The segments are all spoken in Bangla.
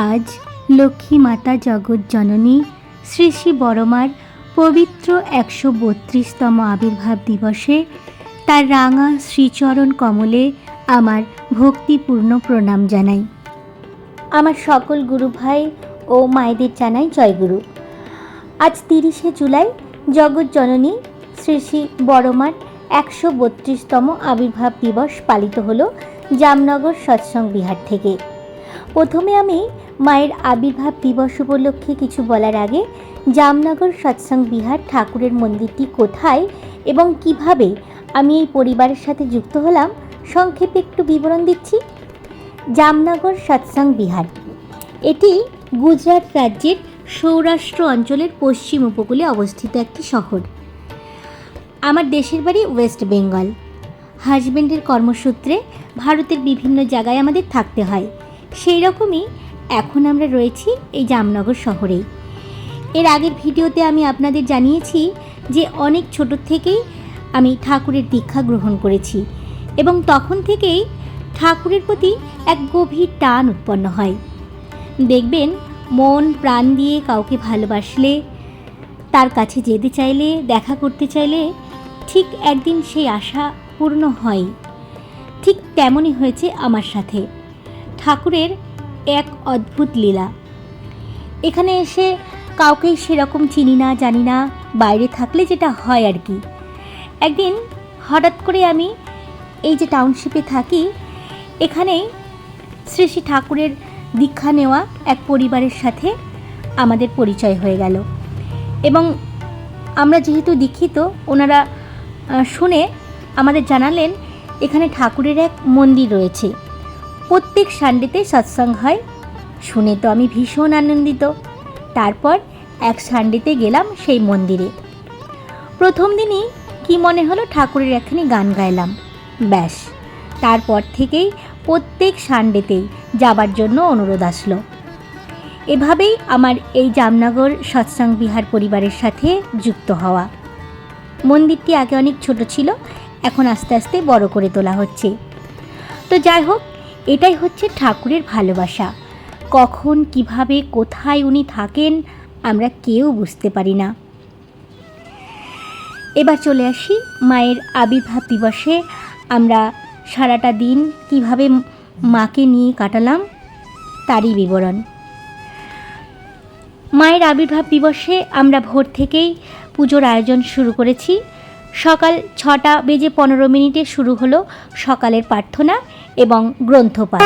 আজ লক্ষ্মী মাতা জগৎ জননী শ্রী শ্রী বড়মার পবিত্র একশো বত্রিশতম আবির্ভাব দিবসে তার রাঙা শ্রীচরণ কমলে আমার ভক্তিপূর্ণ প্রণাম জানাই। আমার সকল গুরু ভাই ও মায়েদের জানাই জয়গুরু। আজ তিরিশে জুলাই জগৎ জননী শ্রী শ্রী বড়মার একশো বত্রিশতম আবির্ভাব দিবস পালিত হলো জামনগর সৎসং বিহার থেকে। প্রথমে আমি মায়ের আবির্ভাব দিবস উপলক্ষে কিছু বলার আগে জামনগর সৎসং বিহার ঠাকুরের মন্দিরটি কোথায় এবং কীভাবে আমি এই পরিবারের সাথে যুক্ত হলাম, সংক্ষেপে একটু বিবরণ দিচ্ছি। জামনগর সৎসং বিহার। এটি গুজরাট রাজ্যের সৌরাষ্ট্র অঞ্চলের পশ্চিম উপকূলে অবস্থিত একটি শহর। আমার দেশের বাড়ি ওয়েস্ট বেঙ্গল। হাজবেন্ডের কর্মসূত্রে ভারতের বিভিন্ন জায়গায় আমাদের থাকতে হয়। সেই রকমই এখন আমরা রয়েছি এই জামনগর শহরেই। এর আগের ভিডিওতে আমি আপনাদের জানিয়েছি যে অনেক ছোট থেকেই আমি ঠাকুরের দীক্ষা গ্রহণ করেছি এবং তখন থেকেই ঠাকুরের প্রতি এক গভীর টান উৎপন্ন হয়। দেখবেন, মন প্রাণ দিয়ে কাউকে ভালোবাসলে, তার কাছে যেতে চাইলে, দেখা করতে চাইলে ঠিক একদিন সেই আশা পূর্ণ হয়। ঠিক তেমনই হয়েছে আমার সাথে। ঠাকুরের এক অদ্ভুত লীলা। এখানে এসে কাউকেই সেরকম চিনি না, জানি না, বাইরে থাকলে যেটা হয় আর কি। একদিন হঠাৎ করে আমি এই যে টাউনশিপে থাকি এখানেই শ্রী শ্রী ঠাকুরের দীক্ষা নেওয়া এক পরিবারের সাথে আমাদের পরিচয় হয়ে গেল। এবং আমরা যেহেতু দীক্ষিত, ওনারা শুনে আমাদের জানালেন, এখানে ঠাকুরের এক মন্দির রয়েছে। প্রত্যেক সানডেতে সৎসঙ্গ হয়। শুনে তো আমি ভীষণ আনন্দিত। তারপর এক সানডেতে গেলাম সেই মন্দিরে। প্রথম দিনই কি মনে হলো ঠাকুরের একখানি গান গাইলাম। ব্যাস, তারপর থেকেই প্রত্যেক সানডেতেই যাবার জন্য অনুরোধ আসলো। এভাবেই আমার এই জামনগর সৎসং বিহার পরিবারের সাথে যুক্ত হওয়া। মন্দিরটি আগে অনেক ছোট ছিল, এখন আস্তে আস্তে বড় করে তোলা হচ্ছে। তো যাই হোক এটাই হচ্ছে ঠাকুরের ভালোবাসা। কখন, কীভাবে, কোথায় উনি থাকেন, আমরা কেউ বুঝতে পারি না। এবার চলে আসি মায়ের আবির্ভাব দিবসে। আমরা সারাটা দিন কীভাবে মাকে নিয়ে কাটালাম, তারই বিবরণ। মায়ের আবির্ভাব দিবসে আমরা ভোর থেকেই পুজোর আয়োজন শুরু করেছি। সকাল ছটা বেজে পনেরো মিনিটে শুরু হলো সকালের প্রার্থনা এবং গ্রন্থপাঠ।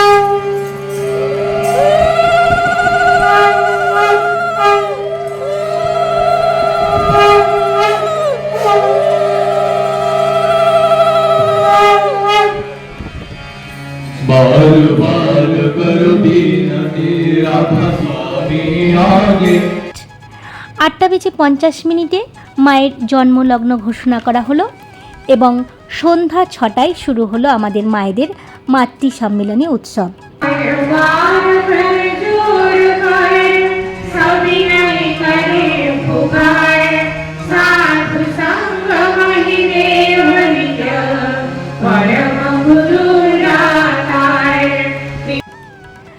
আটটা বেজে পঞ্চাশ মিনিটে মায়ের জন্মলগ্ন ঘোষণা করা হলো এবং সন্ধ্যা ছটায় শুরু হলো আমাদের মায়েদের মাতৃ সম্মিলনী উৎসব।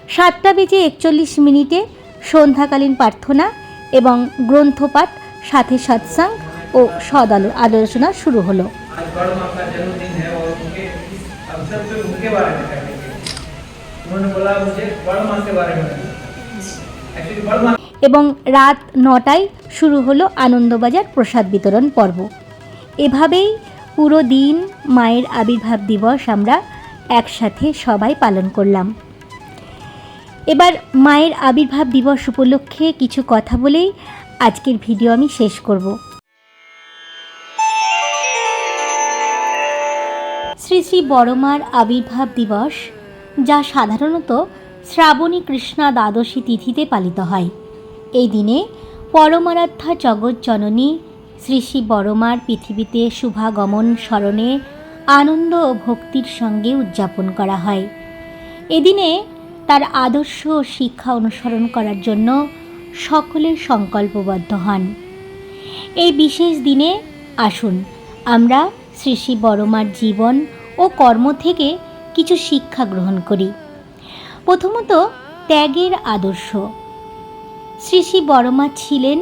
সাতটা বেজে একচল্লিশ মিনিটে সন্ধ্যাকালীন প্রার্থনা এবং গ্রন্থপাঠ সাথে সৎসাং ও সদ আলোচনা শুরু হলো। এবং রাত নটায় শুরু হলো আনন্দবাজার প্রসাদ বিতরণ পর্ব। এভাবেই পুরো দিন মায়ের আবির্ভাব দিবস আমরা একসাথে সবাই পালন করলাম। এবার মায়ের আবির্ভাব দিবস উপলক্ষে কিছু কথা বলেই আজকের ভিডিও আমি শেষ করব। শ্রী শ্রী বড়মার আবির্ভাব দিবস, যা সাধারণত শ্রাবণী কৃষ্ণা দ্বাদশী তিথিতে পালিত হয়। এই দিনে পরমারাধ্যা জগৎ জননী শ্রী শ্রী বড়মার পৃথিবীতে শুভাগমন স্মরণে আনন্দ ও ভক্তির সঙ্গে উদযাপন করা হয়। এদিনে তার আদর্শ ও শিক্ষা অনুসরণ করার জন্য সকলে সংকল্পবদ্ধ হন। এই বিশেষ দিনে আসুন, আমরা শ্রী শ্রী বড়মার জীবন ও কর্ম থেকে কিছু শিক্ষা গ্রহণ করি। প্রথমত, ত্যাগের আদর্শ। শ্রী শ্রী বড়মা ছিলেন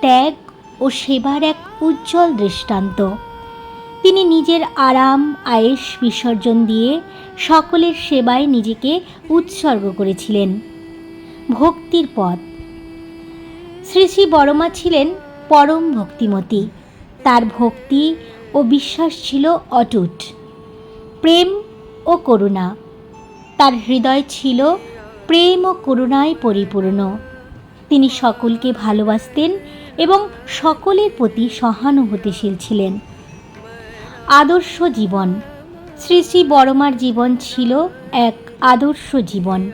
ত্যাগ ও সেবার এক উজ্জ্বল দৃষ্টান্ত। তিনি নিজের আরাম আয়েস বিসর্জন দিয়ে সকলের সেবায় নিজেকে উৎসর্গ করেছিলেন। ভক্তির পথ। শ্রী শ্রী বড়মা ছিলেন পরম ভক্তিমতী। তার ভক্তি ও বিশ্বাস ছিল অটুট। প্রেম ও করুণা। তার হৃদয় ছিল প্রেম ও করুণায় পরিপূর্ণ। তিনি সকলকে ভালোবাসতেন এবং সকলের প্রতি সহানুভূতিশীল ছিলেন। আদর্শ জীবন। শ্রী শ্রী বড়মার জীবন ছিল এক আদর্শ জীবন,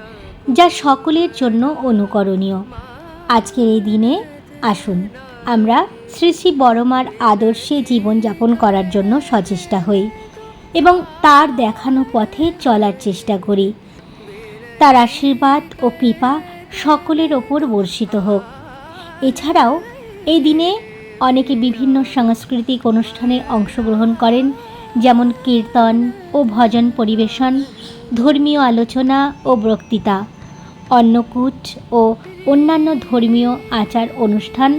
যা সকলের জন্য অনুকরণীয়। আজকের এই দিনে আসুন, আমরা শ্রী শ্রী বড়মার আদর্শে জীবনযাপন করার জন্য সচেষ্টা হই এবং তার দেখানো পথে চলার চেষ্টা করি। তার আশীর্বাদ ও কৃপা সকলের ওপর বর্ষিত হোক। এছাড়াও এই দিনে অনেকে বিভিন্ন সাংস্কৃতিক অনুষ্ঠানে অংশগ্রহণ করেন, যেমন কীর্তন ও ভজন পরিবেশন, ধর্মীয় আলোচনা ও বক্তৃতা। অন্নকূট ও অন্যান্য ধর্মীয় আচার অনুষ্ঠান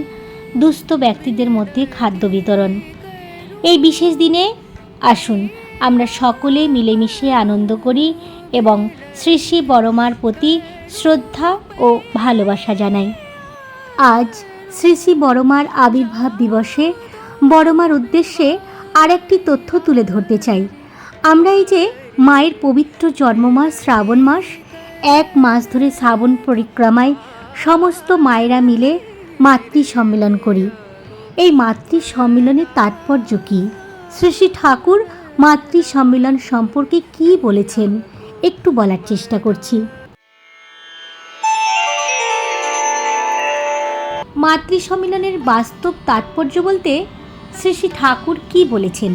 দুস্থ ব্যক্তিদের মধ্যে খাদ্য বিতরণ। এই বিশেষ দিনে আসুন, আমরা সকলে মিলেমিশে আনন্দ করি এবং শ্রী শ্রী বড়মার প্রতি শ্রদ্ধা ও ভালোবাসা জানাই। আজ শ্রী শ্রী বড়মার আবির্ভাব দিবসে বড়মার উদ্দেশ্যে আরেকটি তথ্য তুলে ধরতে চাই। আমরা এই যে মায়ের পবিত্র জন্মমাস শ্রাবণ মাস এক মাস ধরে শ্রাবণ পরিক্রমায় সমস্ত মায়েরা মিলে মাতৃ সম্মেলন করি। এই মাতৃ সম্মেলনের তাৎপর্য কী? শ্রী ঠাকুর মাতৃ সম্মেলন সম্পর্কে কী বলেছেন? একটু বলার চেষ্টা করছি। মাতৃ সম্মেলনের বাস্তব তাৎপর্য বলতে শ্রী শ্রী ঠাকুর কী বলেছেন?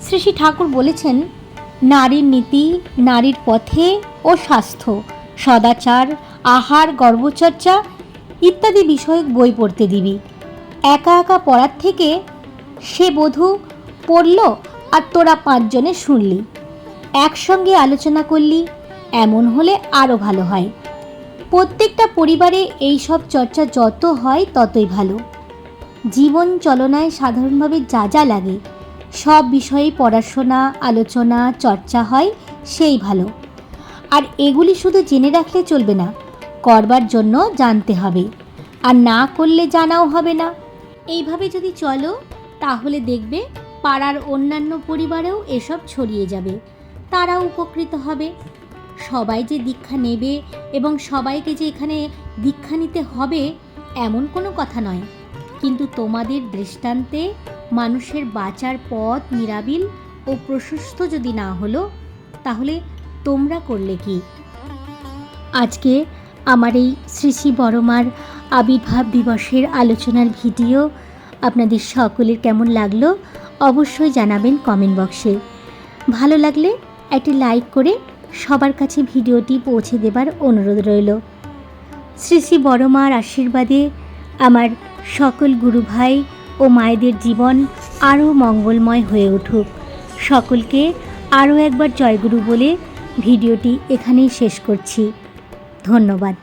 শ্রী শ্রী ঠাকুর বলেছেন নারীর নীতি, নারীর পথে ও স্বাস্থ্য, সদাচার, আহার, গর্ভচর্চা ইত্যাদি বিষয়ক বই পড়তে দিবি। একা একা পড়ার থেকে সে বধূ পড়ল আর তোরা পাঁচজনে শুনলি। একসঙ্গে আলোচনা করলি, এমন হলে আরও ভালো হয়। প্রত্যেকটা পরিবারে এই সব চর্চা যত হয় ততই ভালো। জীবন চলনায় সাধারণভাবে যা যা লাগে সব বিষয়েই পড়াশোনা, আলোচনা, চর্চা হয়, সেই ভালো। আর এগুলি শুধু জেনে রাখলে চলবে না, করবার জন্য জানতে হবে। আর না করলে জানাও হবে না। এইভাবে যদি চলো, তাহলে দেখবে পাড়ার অন্যান্য পরিবারেও এসব ছড়িয়ে যাবে। তারাও উপকৃত হবে। সবাই যে দীক্ষা নেবে এবং সবাইকে যে এখানে দীক্ষা নিতে হবে, এমন কোনো কথা নয়। কিন্তু তোমাদের দৃষ্টান্তে মানুষের বাঁচার পথ নিরাবিল ও প্রশস্ত যদি না হলো, তাহলে তোমরা করলে কি? আজকে আমার এই শ্রী শ্রী বড়মার আবির্ভাব দিবসের আলোচনার ভিডিও আপনাদের সকলের কেমন লাগল অবশ্যই জানাবেন কমেন্ট বক্সে ভালো লাগলে একটি লাইক করে সবার কাছে ভিডিওটি পৌঁছে দেবার অনুরোধ রইল। শ্রী শ্রী বড়মার আশীর্বাদে আমার সকল গুরু ভাই ও মায়েদের জীবন আরও মঙ্গলময় হয়ে উঠুক। সকলকে আরও একবার জয়গুরু বলে ভিডিওটি এখানেই শেষ করছি। ধন্যবাদ।